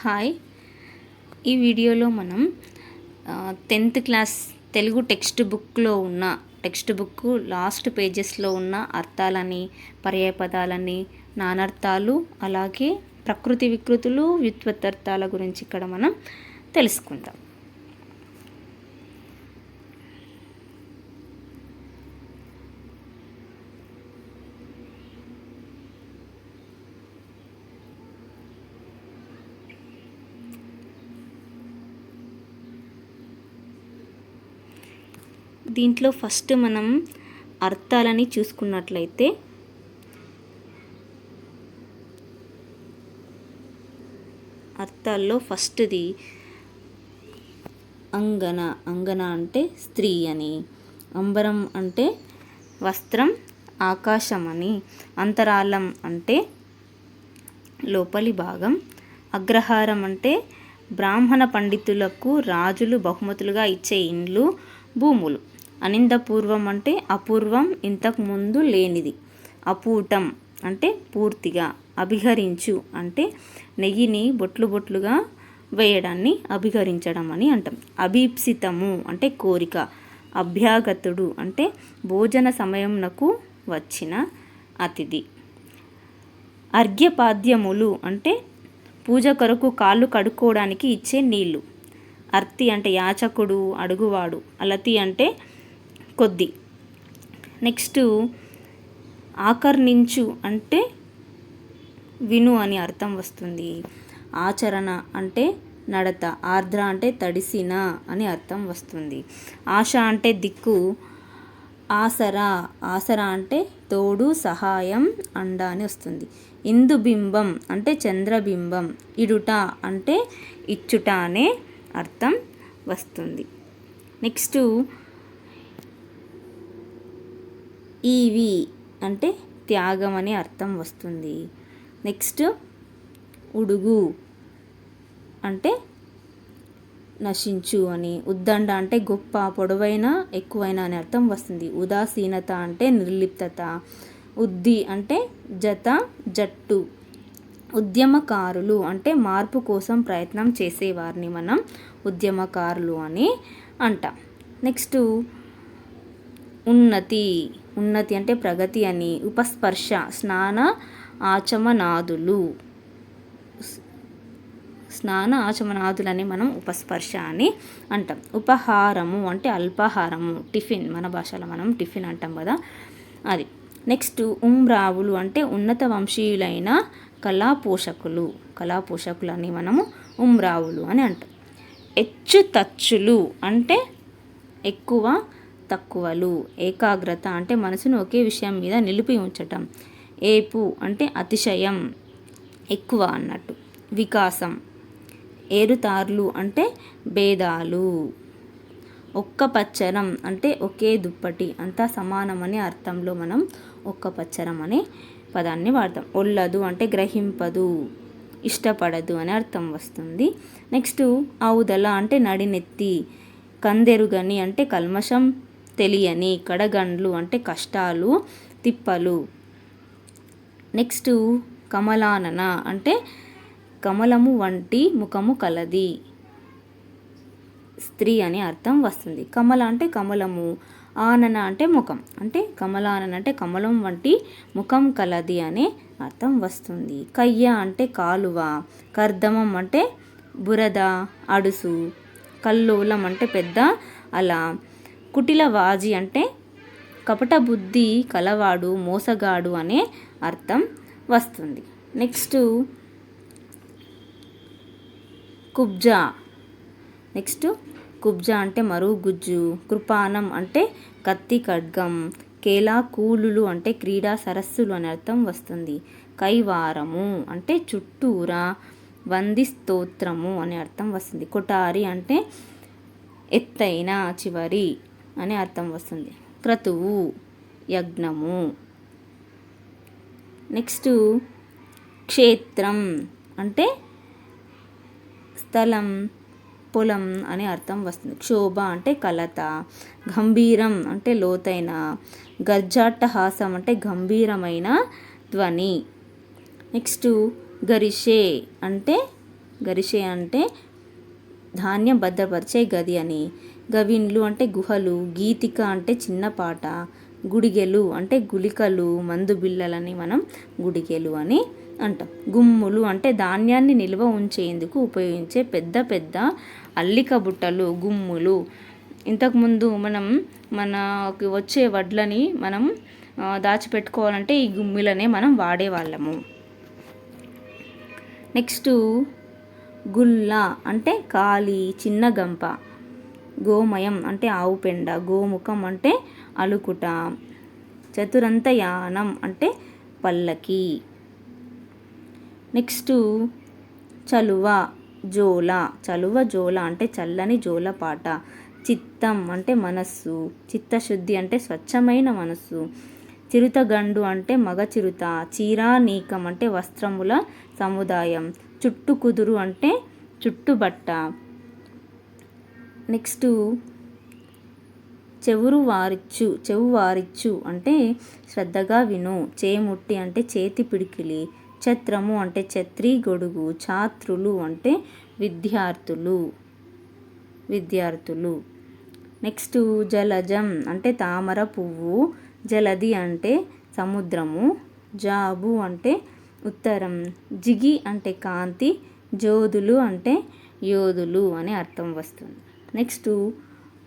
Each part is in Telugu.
హాయ్. ఈ వీడియోలో మనం టెన్త్ క్లాస్ తెలుగు టెక్స్ట్ బుక్లో ఉన్న టెక్స్ట్ బుక్ లాస్ట్ పేజెస్లో ఉన్న అర్థాలని పర్యాయపదాలని నానర్థాలు అలాగే ప్రకృతి వికృతులు వ్యుత్పత్తర్థాల గురించి ఇక్కడ మనం తెలుసుకుందాం. దీంట్లో ఫస్ట్ మనం అర్థాలని చూసుకున్నట్లయితే అర్థాల్లో ఫస్ట్ది అంగన అంగన అంటే స్త్రీ అని అంబరం అంటే వస్త్రం ఆకాశం అని అంతరాళం అంటే లోపలి భాగం అగ్రహారం అంటే బ్రాహ్మణ పండితులకు రాజులు బహుమతులుగా ఇచ్చే ఇండ్లు భూములు. అనిందపూర్వం అంటే అపూర్వం ఇంతకు ముందు లేనిది. అపూటం అంటే పూర్తిగా అభిహరించు అంటే నెయ్యిని బొట్లు బొట్లుగా వేయడాన్ని అభిహరించడం అని అంటాం. అభీప్సితము అంటే కోరిక అభ్యాగతుడు అంటే భోజన సమయంనకు వచ్చిన అతిథి. అర్ఘ్యపాద్యములు అంటే పూజ కొరకు కాళ్ళు కడుక్కోవడానికి ఇచ్చే నీళ్ళు. అర్తి అంటే యాచకుడు అడుగువాడు. అలతి అంటే కొద్ది. నెక్స్ట్ ఆకర్ణించు అంటే విను అని అర్థం వస్తుంది. ఆచరణ అంటే నడత. ఆర్ద్ర అంటే తడిసిన అని అర్థం వస్తుంది. ఆశ అంటే దిక్కు. ఆసరా. ఆసరా అంటే తోడు సహాయం అండ అని వస్తుంది. ఇందుబింబం అంటే చంద్రబింబం. ఇడుట అంటే ఇచ్చుట అనే అర్థం వస్తుంది. నెక్స్ట్ ఈవి అంటే త్యాగం అనే అర్థం వస్తుంది. నెక్స్ట్ ఉడుగు అంటే నశించు అని ఉద్దండ అంటే గొప్ప పొడవైన ఎక్కువైన అనే అర్థం వస్తుంది. ఉదాసీనత అంటే నిర్లిప్తత ఉద్ది అంటే జత జట్టు. ఉద్యమకారులు అంటే మార్పు కోసం ప్రయత్నం చేసేవారిని మనం ఉద్యమకారులు అని అంటాం. నెక్స్ట్ ఉన్నతి ఉన్నతి అంటే ప్రగతి అని. ఉపస్పర్శ స్నాన ఆచమనాదులు. స్నాన ఆచమనాదులని మనం ఉపస్పర్శ అని అంటాం. ఉపహారము అంటే అల్పాహారము టిఫిన్. మన భాషలో మనం టిఫిన్ అంటాం కదా. అది. నెక్స్ట్ ఉమ్రావులు అంటే ఉన్నత వంశీయులైన కళా పోషకులు కళా పోషకులని మనము ఉమ్రావులు అని అంటాం. హెచ్చు తచ్చులు అంటే ఎక్కువ తక్కువలు ఏకాగ్రత అంటే మనసును ఒకే విషయం మీద నిలిపి ఉంచటం. ఏపు అంటే అతిశయం ఎక్కువ అన్నట్టు. వికాసం ఏరుతార్లు అంటే భేదాలు. ఒక్క పచ్చరం అంటే ఒకే దుప్పటి అంతా సమానమనే అర్థంలో మనం ఒక్క పచ్చరం అనే పదాన్ని వాడతాం. ఒళ్ళదు అంటే గ్రహింపదు ఇష్టపడదు అనే అర్థం వస్తుంది. నెక్స్ట్ ఆవుదల అంటే నడినెత్తి కందెరుగని అంటే కల్మషం తెలియని కడగండ్లు అంటే కష్టాలు తిప్పలు. నెక్స్ట్ కమలానన అంటే కమలము వంటి ముఖము కలది. స్త్రీ అని అర్థం వస్తుంది. కమల అంటే కమలము ఆనన అంటే ముఖం. అంటే కమలానన అంటే కమలం వంటి ముఖం కలది అనే అర్థం వస్తుంది. కయ్య అంటే కాలువ కర్దమం అంటే బురద అడుసు కల్లోలం అంటే పెద్ద అలా. కుటిల వాజి అంటే కపట బుద్ధి కలవాడు మోసగాడు అనే అర్థం వస్తుంది. నెక్స్ట్ కుబ్జా. నెక్స్ట్ కుబ్జా అంటే మరుగు గుజ్జు కృపానం అంటే కత్తి ఖడ్గం కేలా కూలులు అంటే క్రీడా సరస్సులు అనే అర్థం వస్తుంది. కైవారము అంటే చుట్టూరా వంది స్తోత్రము అనే అర్థం వస్తుంది. కొటారి అంటే ఎత్తైన చివరి అనే అర్థం వస్తుంది. క్రతువు యజ్ఞము. నెక్స్ట్ క్షేత్రం అంటే స్థలం పొలం అనే అర్థం వస్తుంది. క్షోభ అంటే కలత గంభీరం అంటే లోతైన గర్జాట్టహాసం అంటే గంభీరమైన ధ్వని. నెక్స్ట్ గరిషే అంటే గరిషె అంటే ధాన్యం భద్రపరిచే గది అని. గవిన్లు అంటే గుహలు గీతిక అంటే చిన్న పాట గుడిగెలు అంటే గుళికలు మందు బిళ్ళలని మనం గుడిగెలు అని అంటాం. గుమ్ములు అంటే ధాన్యాన్ని నిల్వ ఉంచేందుకు ఉపయోగించే పెద్ద పెద్ద అల్లిక బుట్టలు గుమ్ములు. ఇంతకుముందు మనం మనకి వచ్చే వడ్లని మనం దాచిపెట్టుకోవాలంటే ఈ గుమ్మిలనే మనం వాడేవాళ్ళము. నెక్స్ట్ గుల్ల అంటే ఖాళీ చిన్న గంప. గోమయం అంటే ఆవు పెండ గోముఖం అంటే అలుకుట చతురంత యానం అంటే పల్లకి. నెక్స్ట్ చలువ జోల. చలువ జోల అంటే చల్లని జోల పాట. చిత్తం అంటే మనస్సు. చిత్తశుద్ధి అంటే స్వచ్ఛమైన మనస్సు. చిరుతగండు అంటే మగ చిరుత. చీరా నీకం అంటే వస్త్రముల సముదాయం. చుట్టు కుదురు అంటే చుట్టుబట్ట. నెక్స్ట్ చెవురు వారిచ్చు చెవు వారిచ్చు అంటే శ్రద్ధగా విను. చేముట్టి అంటే చేతి పిడికిలి ఛత్రము అంటే ఛత్రి గొడుగు ఛాత్రులు అంటే విద్యార్థులు విద్యార్థులు. నెక్స్ట్ జలజం అంటే తామర పువ్వు జలది అంటే సముద్రము జాబు అంటే ఉత్తరం జిగి అంటే కాంతి జోదులు అంటే యోధులు అనే అర్థం వస్తుంది. నెక్స్ట్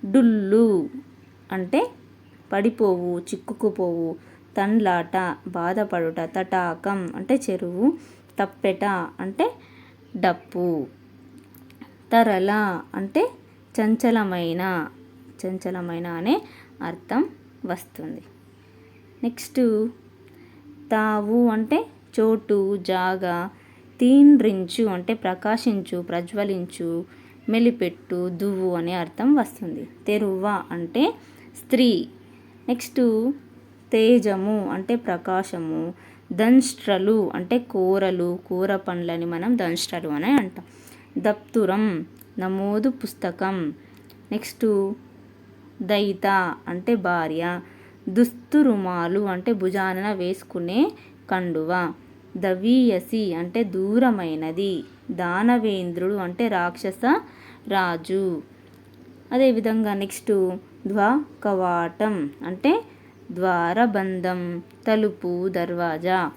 డుల్లు అంటే పడిపోవు చిక్కుకుపోవు తండ్లాట బాధపడుట తటాకం అంటే చెరువు తప్పెట అంటే డప్పు తరల అంటే చంచలమైన చంచలమైన అనే అర్థం వస్తుంది. నెక్స్ట్ తావు అంటే చోటు జాగా తీన్రించు అంటే ప్రకాశించు ప్రజ్వలించు మెలిపెట్టు దువ్వు అనే అర్థం వస్తుంది. తెరువ అంటే స్త్రీ. నెక్స్ట్ తేజము అంటే ప్రకాశము. దంష్ట్రలు అంటే కూరలు కూర పండ్లని మనం దంష్ట్రలు అని అంటాం. దప్తురం నమోదు పుస్తకం. నెక్స్ట్ దయిత అంటే భార్య. దుస్తురుమాలు అంటే భుజాన వేసుకునే కండువ. దవీయసి అంటే దూరమైనది. దానవేంద్రుడు అంటే రాక్షస రాజు. అదేవిధంగా నెక్స్ట్ కవాటం అంటే ద్వారబంధం తలుపు దర్వాజా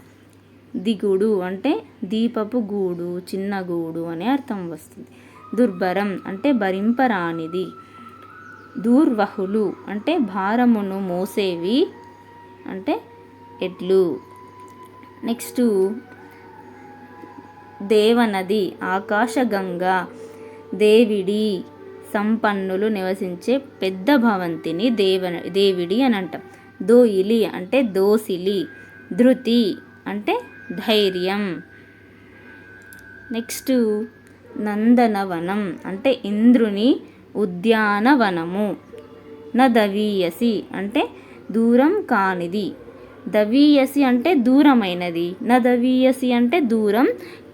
దిగుడు అంటే దీపపు గూడు చిన్న గూడు అనే అర్థం వస్తుంది. దుర్భరం అంటే భరింపరానిది. దూర్వహులు అంటే భారమును మోసేవి అంటే ఎడ్లు. నెక్స్ట్ దేవనది ఆకాశగంగా దేవిడి సంపన్నులు నివసించే పెద్ద భవంతిని దేవ దేవిడి అని అంటాం. దోయిలి అంటే దోసిలి ధృతి అంటే ధైర్యం. నెక్స్ట్ నందనవనం అంటే ఇంద్రుని ఉద్యానవనము. నదవీయసి అంటే దూరం కానిది. దవీయసి అంటే దూరమైనది. నదవీయసి అంటే దూరం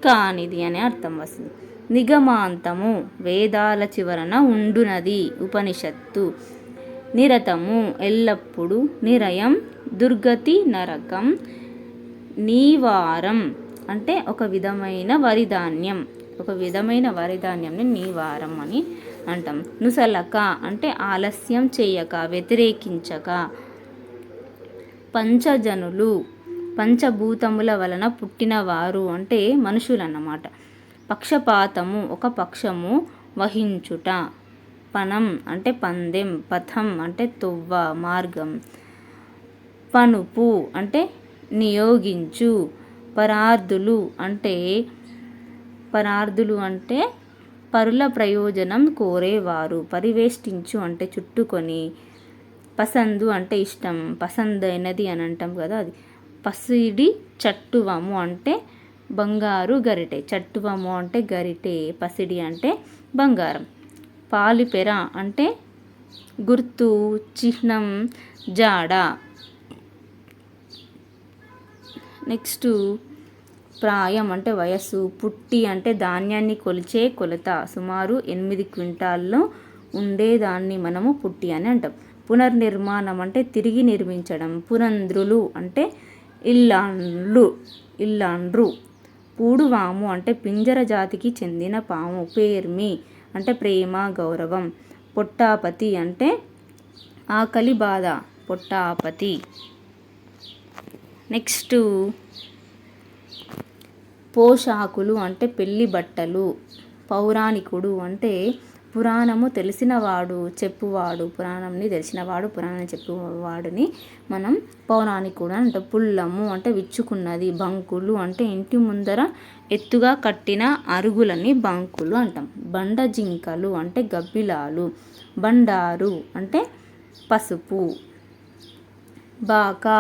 కానిది అనే అర్థం వస్తుంది. నిగమాంతము వేదాల చివరన ఉండునది ఉపనిషత్తు. నిరతము ఎల్లప్పుడూ నిరయం దుర్గతి నరకం నీవారం అంటే ఒక విధమైన వరిధాన్యం. ఒక విధమైన వరిధాన్యంని నీవారం అని అంటాం. నుసలక అంటే ఆలస్యం చేయక వ్యతిరేకించక. పంచజనులు పంచభూతముల వలన పుట్టినవారు అంటే మనుషులన్నమాట. పక్షపాతము ఒక పక్షము వహించుట. పనం అంటే పందెం పథం అంటే తువ్వ మార్గం. పనుపు అంటే నియోగించు. పరార్థులు అంటే పరార్థులు అంటే పరుల ప్రయోజనం కోరేవారు. పరివేష్టించు అంటే చుట్టుకొని. పసందు అంటే ఇష్టం. పసందైనది అని అంటాం కదా అది. పసిడి చట్టువము అంటే బంగారు గరిటె. చట్టువము అంటే గరిటె పసిడి అంటే బంగారం. పాలిపెర అంటే గుర్తు చిహ్నం జాడ. నెక్స్ట్ ప్రాయం అంటే వయస్సు. పుట్టి అంటే ధాన్యాన్ని కొలిచే కొలత. సుమారు ఎనిమిది క్వింటాల్లో ఉండేదాన్ని మనము పుట్టి అని అంటాం. పునర్నిర్మాణం అంటే తిరిగి నిర్మించడం. పునంద్రులు అంటే ఇల్లాండ్లు. ఇల్లాండ్రు. పూడువాము అంటే పింజర జాతికి చెందిన పాము. పేర్మి అంటే ప్రేమ గౌరవం. పొట్టాపతి అంటే ఆకలి బాధ. పొట్టాపతి. నెక్స్ట్ పోషాకులు అంటే పెళ్ళి బట్టలు. పౌరాణికుడు అంటే పురాణము తెలిసినవాడు చెప్పువాడు పురాణంని తెలిసినవాడు పురాణం చెప్పువాడిని మనం పౌరాణికుడు అంటే పుల్లము అంటే విచ్చుకున్నది బంకులు అంటే ఇంటి ముందర ఎత్తుగా కట్టిన అరుగులని బంకులు అంటాం. బండ జింకలు అంటే గబ్బిలాలు బండారు అంటే పసుపు బాకా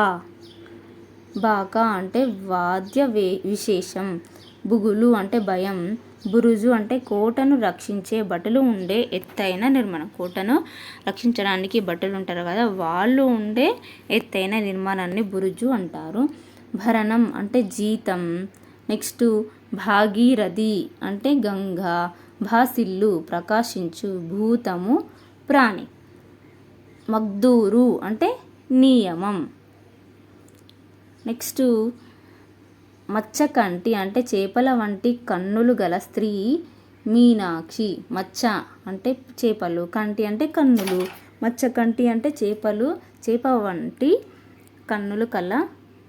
బాకా అంటే వాద్య వే విశేషం బుగులు అంటే భయం బురుజు అంటే కోటను రక్షించే బట్టలు ఉండే ఎత్తైన నిర్మాణం. కోటను రక్షించడానికి బట్టలు ఉంటారు కదా వాళ్ళు ఉండే ఎత్తైన నిర్మాణాన్ని బురుజు అంటారు. భరణం అంటే జీతం నెక్స్ట్ భాగీరథి అంటే గంగ భాసిల్లు ప్రకాశించు భూతము ప్రాణి. మగ్దూరు అంటే నియమం. నెక్స్ట్ మచ్చకంటి అంటే చేపల వంటి కన్నులు గల స్త్రీ మీనాక్షి. మచ్చ అంటే చేపలు కంటి అంటే కన్నులు. మచ్చ కంటి అంటే చేపలు చేప వంటి కన్నులు కల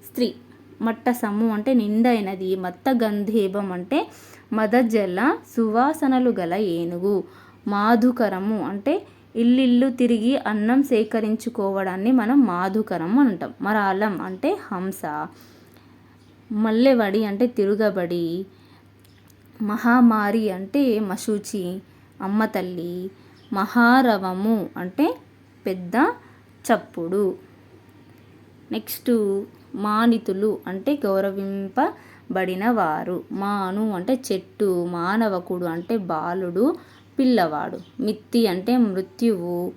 స్త్రీ. మట్ట సమ్ము అంటే నిండైనది. మత్త గంధేబం అంటే మదజల సువాసనలు గల ఏనుగు. మాధుకరము అంటే ఇల్లిల్లు తిరిగి అన్నం సేకరించుకోవడాన్ని మనం మాధుకరం అంటాం. మరాలం అంటే హంస. మల్లెవడి అంటే తిరుగబడి మహామారి అంటే మశూచి అమ్మ తల్లి మహారవము అంటే పెద్ద చప్పుడు. నెక్స్ట్ మానితులు అంటే గౌరవింపబడిన వారు. మాను అంటే చెట్టు మానవకుడు అంటే బాలుడు పిల్లవాడు. మిత్తి అంటే మృత్యువు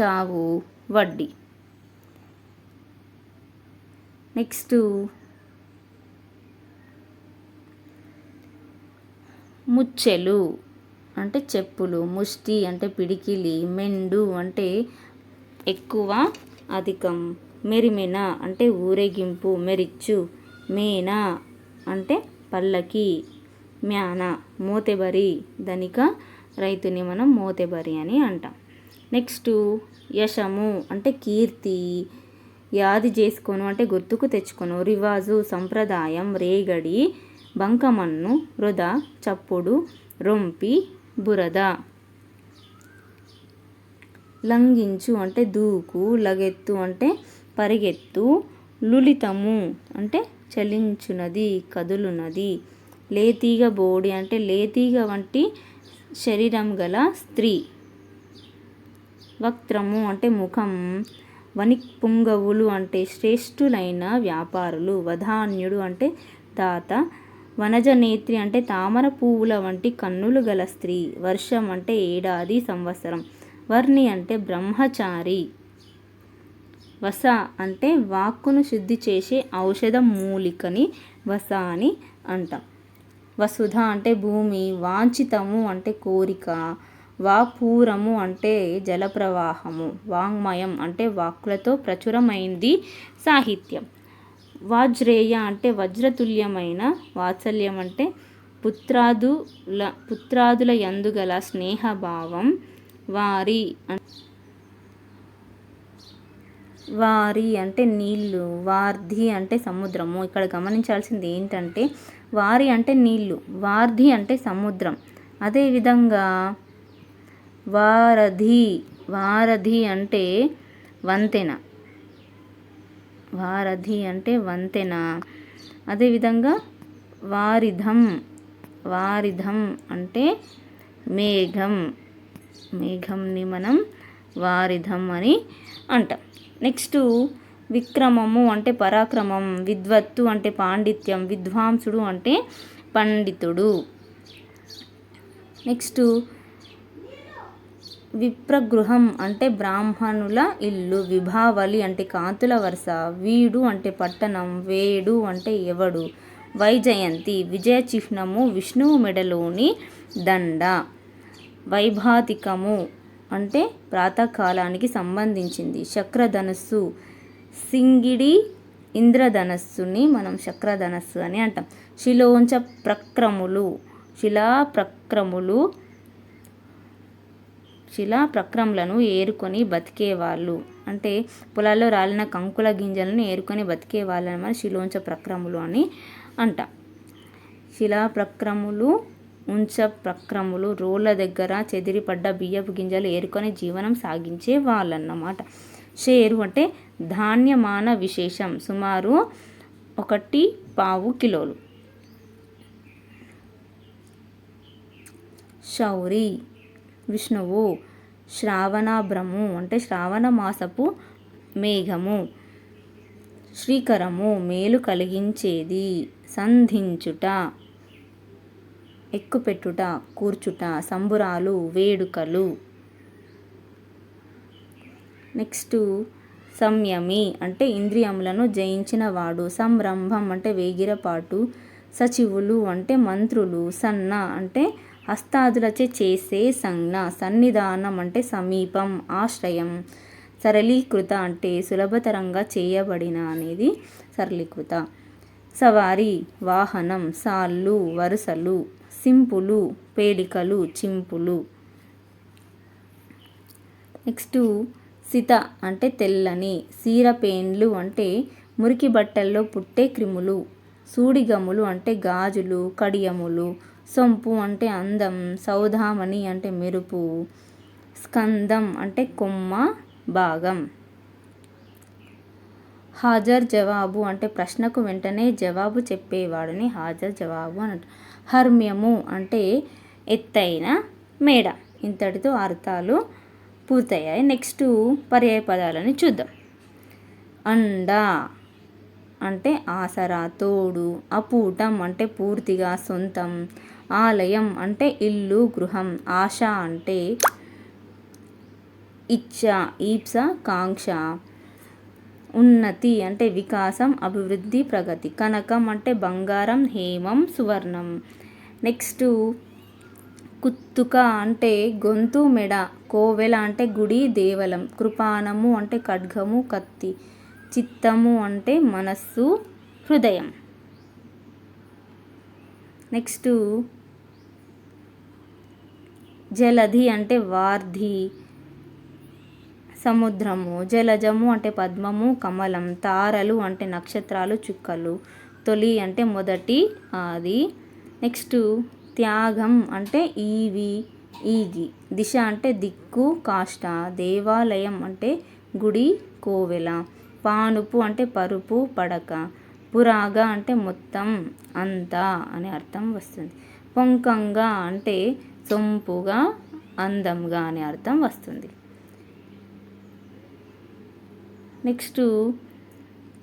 చావు వడ్డీ. నెక్స్ట్ ముచ్చెలు అంటే చెప్పులు ముష్టి అంటే పిడికిలి మెండు అంటే ఎక్కువ అధికం మెరిమెన అంటే ఊరేగింపు మెరిచ్చు మేన అంటే పల్లకి మ్యాన మోతెబరి ధనిక రైతుని మనం మోతెబరి అని అంటాం. నెక్స్ట్ యశము అంటే కీర్తి యాది చేసుకోను అంటే గుర్తుకు తెచ్చుకోను రివాజు సంప్రదాయం రేగడి బంకమన్ను వృధ చప్పుడు రొంపి బురద. లంఘించు అంటే దూకు లగెత్తు అంటే పరిగెత్తు లులితము అంటే చలించునది కదులునది. లేతీగ బోడి అంటే లేతీగ వంటి శరీరం గల స్త్రీ. వక్త్రము అంటే ముఖం వనిపుంగవులు అంటే శ్రేష్ఠులైన వ్యాపారులు వధాన్యుడు అంటే దాత వనజ వనజనేత్రి అంటే తామర పువ్వుల వంటి కన్నులు గల స్త్రీ. వర్షం అంటే ఏడాది సంవత్సరం. వర్ణి అంటే బ్రహ్మచారి. వస అంటే వాక్కును శుద్ధి చేసే ఔషధ మూలికని వస అని అంటాం. వసుధ అంటే భూమి వాంఛితము అంటే కోరిక వాపూరము అంటే జలప్రవాహము వాంగ్మయం అంటే వాక్కులతో ప్రచురమైంది సాహిత్యం. వాజ్రేయ అంటే వజ్రతుల్యమైన వాత్సల్యం అంటే పుత్రాదుల పుత్రాదుల యందుగల స్నేహభావం. వారి వారి అంటే నీళ్ళు వార్ధి అంటే సముద్రము. ఇక్కడ గమనించాల్సింది ఏంటంటే వారి అంటే నీళ్ళు వార్ధి అంటే సముద్రం. అదేవిధంగా వారధి వారధి అంటే వంతెన. వారధి అంటే వంతెన. అదేవిధంగా వారిధం వారిధం అంటే మేఘం. మేఘంని మనం వారిధం అని అంటాం. నెక్స్ట్ విక్రమము అంటే పరాక్రమం విద్వత్తు అంటే పాండిత్యం విద్వాంసుడు అంటే పండితుడు. నెక్స్ట్ విప్రగృహం అంటే బ్రాహ్మణుల ఇల్లు విభావలి అంటే కాంతుల వరుస వీడు అంటే పట్టణం వేడు అంటే ఎవడు? వైజయంతి విజయ చిహ్నము విష్ణువు మెడలోని దండ. వైభాతికము అంటే ప్రాతకాలానికి సంబంధించింది. శక్రధనస్సు సింగిడి ఇంద్రధనస్సుని మనం చక్రధనస్సు అని అంటాం. శిలోంచ ప్రక్రములు శిలా ప్రక్రములు శిలా ప్రక్రములను ఏరుకొని బతికేవాళ్ళు. అంటే పొలాల్లో రాలిన కంకుల గింజలను ఏరుకొని బతికే వాళ్ళని శిలోంచ ప్రక్రములు అని అంట. శిలా ప్రక్రములు ఉంచ ప్రక్రములు రోళ్ళ దగ్గర చెదిరిపడ్డ బియ్యపు గింజలు ఏరుకొని జీవనం సాగించే వాళ్ళన్నమాట. షేరు అంటే ధాన్యమాన విశేషం సుమారు ఒకటి పావు కిలోలు. శౌరి విష్ణువు శ్రావణాభ్రము అంటే శ్రావణ మాసపు మేఘము శ్రీకరము మేలు కలిగించేది. సంధించుట ఎక్కుపెట్టుట కూర్చుట సంబురాలు వేడుకలు. నెక్స్ట్ సంయమి అంటే ఇంద్రియములను జయించిన వాడు సంరంభం అంటే వేగిరపాటు సచివులు అంటే మంత్రులు సన్న అంటే హస్తాదులచే చేసే సంజ్ఞ సన్నిధానం అంటే సమీపం ఆశ్రయం. సరళీకృత అంటే సులభతరంగా చేయబడిన అనేది సరళీకృత. సవారి వాహనం సాళ్ళు వరుసలు సింపులు పేలికలు చింపులు. నెక్స్ట్ సిత అంటే తెల్లని సీరపేన్లు అంటే మురికి బట్టల్లో పుట్టే క్రిములు సూడిగములు అంటే గాజులు కడియములు సొంపు అంటే అందం సౌధామణి అంటే మెరుపు స్కందం అంటే కొమ్మ భాగం. హాజర్ జవాబు అంటే ప్రశ్నకు వెంటనే జవాబు చెప్పేవాడిని హాజర్ జవాబు అని హర్మ్యము అంటే ఎత్తైన మేడ. ఇంతటితో అర్థాలు పూర్తయ్యాయి. నెక్స్ట్ పర్యాయ పదాలని చూద్దాం. అండ అంటే ఆసరా తోడు అపూటం అంటే పూర్తిగా సొంతం ఆలయం అంటే ఇల్లు గృహం. ఆశ అంటే ఇచ్చ ఈప్స కాంక్ష. ఉన్నతి అంటే వికాసం అభివృద్ధి ప్రగతి. కనకం అంటే బంగారం హేమం సువర్ణం. నెక్స్ట్ కుత్తుక అంటే గొంతు మెడ. కోవెల అంటే గుడి దేవలం. కృపానము అంటే ఖడ్గము కత్తి. చిత్తము అంటే మనస్సు హృదయం. నెక్స్ట్ జలధి అంటే వార్ధి సముద్రము. జలజము అంటే పద్మము కమలం. తారలు అంటే నక్షత్రాలు చుక్కలు. తొలి అంటే మొదటి ఆది. నెక్స్ట్ త్యాగం అంటే ఈవి ఈగి. దిశ అంటే దిక్కు కాష్ట. దేవాలయం అంటే గుడి కోవెల. పానుపు అంటే పరుపు పడక. పురాగ అంటే మొత్తం అంతా అనే అర్థం వస్తుంది. పొంకంగా అంటే సొంపుగా అందంగా అనే అర్థం వస్తుంది. నెక్స్ట్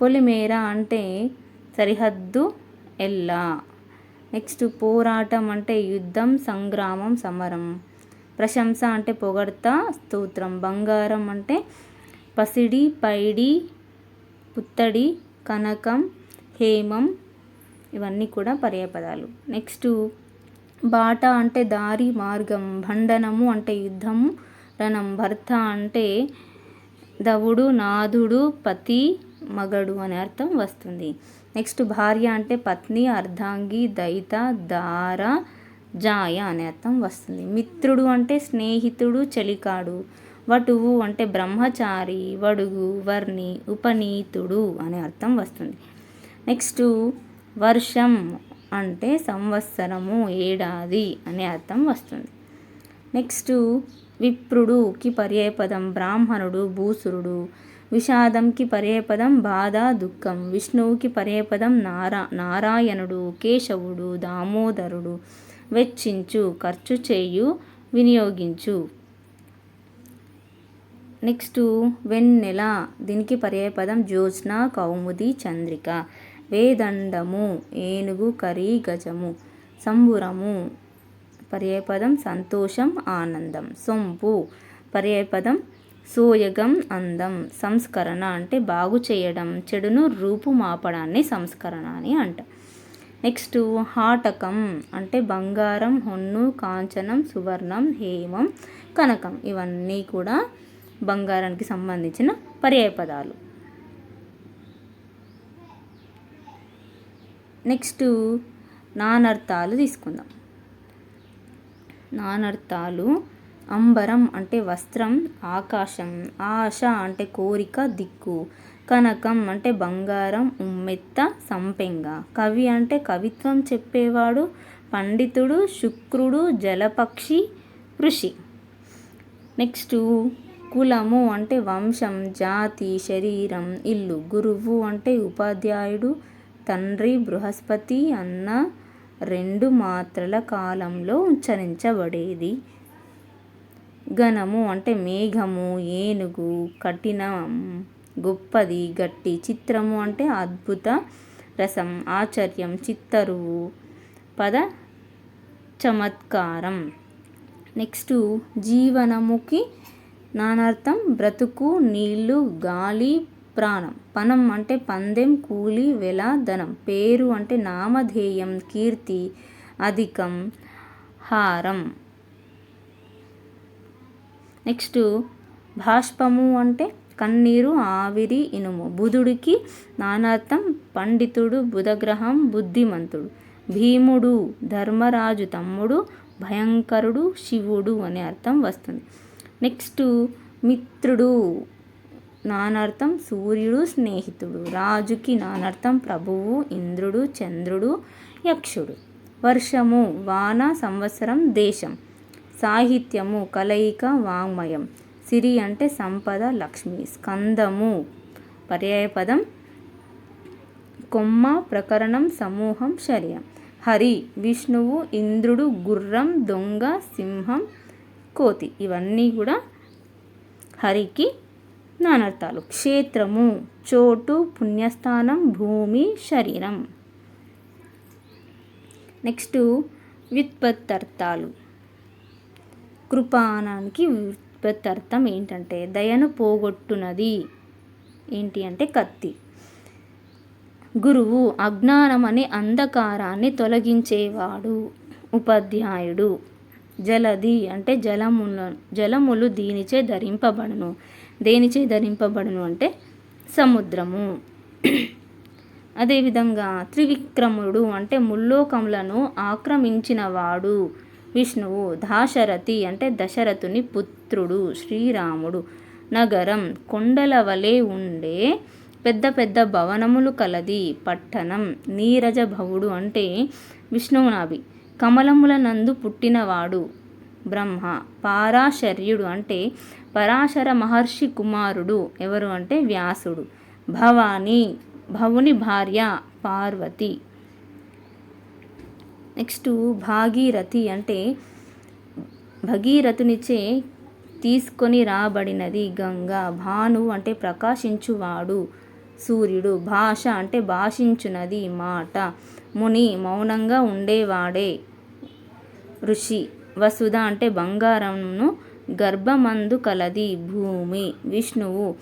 పొలిమేర అంటే సరిహద్దు ఎల్లా. నెక్స్ట్ పోరాటం అంటే యుద్ధం సంగ్రామం సమరం. ప్రశంస అంటే పొగడ్త స్తోత్రం. బంగారం అంటే పసిడి పైడి పుత్తడి కనకం హేమం. ఇవన్నీ కూడా పర్యాపదాలు నెక్స్ట్ బాట అంటే దారి మార్గం భండనము అంటే యుద్ధము రణం భర్త అంటే దవుడు నాథుడు పతి మగడు అనే అర్థం వస్తుంది. నెక్స్ట్ భార్య అంటే పత్ని అర్ధాంగి దయిత దార జాయ అనే అర్థం వస్తుంది. మిత్రుడు అంటే స్నేహితుడు చలికాడు. వటువు అంటే బ్రహ్మచారి వడుగు వర్ణి ఉపనీతుడు అనే అర్థం వస్తుంది. నెక్స్ట్ వర్షం అంటే సంవత్సరము ఏడాది అనే అర్థం వస్తుంది. నెక్స్ట్ విప్రుడుకి పర్యాయపదం బ్రాహ్మణుడు భూసురుడు విషాదంకి పర్యాయపదం బాధ దుఃఖం విష్ణువుకి పర్యాయపదం నారా నారాయణుడు కేశవుడు దామోదరుడు వెచ్చించు ఖర్చు చేయు వినియోగించు. నెక్స్ట్ వెన్నెల దీనికి పర్యాయపదం జ్యోత్స్న కౌముది చంద్రిక. వేదండము ఏనుగు కరీ గజము సంబురము పర్యాయపదం సంతోషం ఆనందం సొంపు పర్యాయపదం సోయగం అందం సంస్కరణ అంటే బాగు చేయడం చెడును రూపుమాపడాన్ని సంస్కరణ అని అంట. నెక్స్ట్ హాటకం అంటే బంగారం హొన్ను కాంచనం సువర్ణం హేమం కనకం ఇవన్నీ కూడా బంగారానికి సంబంధించిన పర్యాయపదాలు. నెక్స్ట్ నానర్థాలు తీసుకుందాం. నానర్థాలు అంబరం అంటే వస్త్రం ఆకాశం ఆశ అంటే కోరిక దిక్కు కనకం అంటే బంగారం ఉమ్మెత్త సంపెంగ. కవి అంటే కవిత్వం చెప్పేవాడు పండితుడు శుక్రుడు జలపక్షి ఋషి. నెక్స్ట్ కులము అంటే వంశం జాతి శరీరం ఇల్లు గురువు అంటే ఉపాధ్యాయుడు తండ్రి బృహస్పతి అన్న రెండు మాత్రల కాలంలో ఉచ్చరించబడేది. గణము అంటే మేఘము ఏనుగు కఠినం గొప్పది గట్టి చిత్రము అంటే అద్భుత రసం ఆశ్చర్యం చిత్తరువు పద చమత్కారం. నెక్స్ట్ జీవనముకి నానార్థం బ్రతుకు నీళ్ళు గాలి ప్రాణం. పనం అంటే పందెం కూలి వెల ధనం. పేరు అంటే నామధేయం కీర్తి అధికం హారం. నెక్స్ట్ బాష్పము అంటే కన్నీరు ఆవిరి ఇనుము. బుధుడికి నానార్థం పండితుడు బుధగ్రహం బుద్ధిమంతుడు. భీముడు ధర్మరాజు తమ్ముడు భయంకరుడు శివుడు అనే అర్థం వస్తుంది. నెక్స్ట్ మిత్రుడు. నానార్థం సూర్యుడు స్నేహితుడు రాజుకి నానార్థం ప్రభువు ఇంద్రుడు చంద్రుడు యక్షుడు. వర్షము వాన సంవత్సరం దేశం. సాహిత్యము కలయిక వాంగ్మయం. సిరి అంటే సంపద లక్ష్మి. స్కందము పర్యాయపదం. కొమ్మ ప్రకరణం సమూహం శరీరం హరి విష్ణువు ఇంద్రుడు గుర్రం దొంగ సింహం కోతి. ఇవన్నీ కూడా హరికి నానర్థాలు. క్షేత్రము చోటు పుణ్యస్థానం భూమి శరీరం. నెక్స్ట్ వ్యుత్పత్తర్థాలు. కృపానానికి వ్యుత్పత్తర్థం ఏంటంటే దయను పోగొట్టునది. ఏంటి అంటే కత్తి. గురువు అజ్ఞానం అనే అంధకారాన్ని తొలగించేవాడు ఉపాధ్యాయుడు. జలది అంటే జలముల జలములు దీనిచే ధరింపబడును. దేనిచే ధరింపబడును అంటే సముద్రము. అదేవిధంగా త్రివిక్రముడు అంటే ముల్లోకములను ఆక్రమించినవాడు విష్ణువు దాశరథి అంటే దశరథుని పుత్రుడు శ్రీరాముడు. నగరం కొండల వలె ఉండే పెద్ద పెద్ద భవనములు కలది. పట్టణం నీరజ భవుడు అంటే విష్ణువునాభి. కమలముల నందు పుట్టినవాడు. బ్రహ్మ. పారాశర్యుడు అంటే పరాశర మహర్షి కుమారుడు. ఎవరు అంటే వ్యాసుడు. భవాని భవుని భార్య పార్వతి. నెక్స్ట్ భాగీరథి అంటే భగీరథునిచే తీసుకొని రాబడినది గంగ. భాను అంటే ప్రకాశించువాడు. సూర్యుడు భాష అంటే భాషించునది మాట. ముని మౌనంగా ఉండేవాడే. ఋషి వసుధ అంటే బంగారంను గర్భమందు కలది భూమి విష్ణువు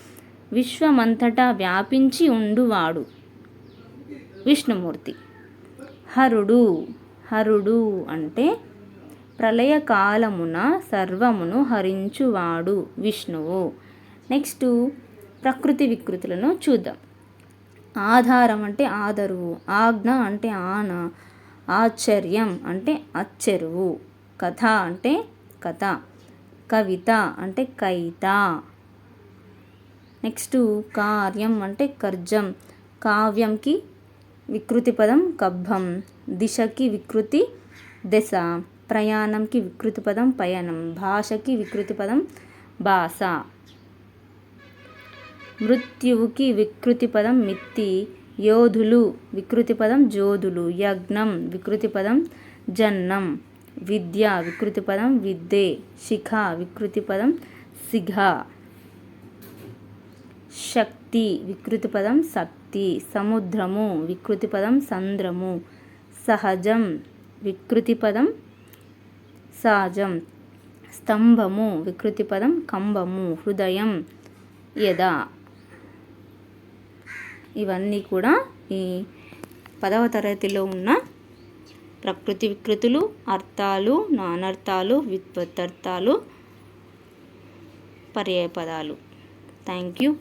విశ్వమంతటా వ్యాపించి ఉండువాడు. విష్ణుమూర్తి. హరుడు. హరుడు అంటే ప్రళయకాలమున సర్వమును హరించువాడు విష్ణువు. నెక్స్ట్ ప్రకృతి వికృతులను చూద్దాం. ఆధారం అంటే ఆదరువు ఆజ్ఞ అంటే ఆన ఆశ్చర్యం అంటే అచ్చెరువు. కథ అంటే కథ కవిత అంటే కైత నెక్స్ట్ కార్యం అంటే కర్జం కావ్యంకి వికృతి పదం కబ్బం దిశకి వికృతి దశ ప్రయాణంకి వికృతి పదం పయనం భాషకి వికృతి పదం భాష. మృత్యువుకి వికృతి పదం మిత్తి యోధులు వికృతి పదం జోధులు యజ్ఞం వికృతి పదం జన్నం. విద్య వికృతి పదం విద్దే శిఖ వికృతి పదం సిఘ. శక్తి వికృతి పదం శక్తి సముద్రము వికృతి పదం సంద్రము సహజం వికృతి పదం సహజం స్తంభము వికృతి పదం కంబము హృదయం యద. ఇవన్నీ కూడా ఈ పదవ తరగతిలో ఉన్న ప్రకృతి వికృతులు అర్థాలు నానర్థాలు వ్యుత్పత్తర్థాలు పర్యాయపదాలు. Thank you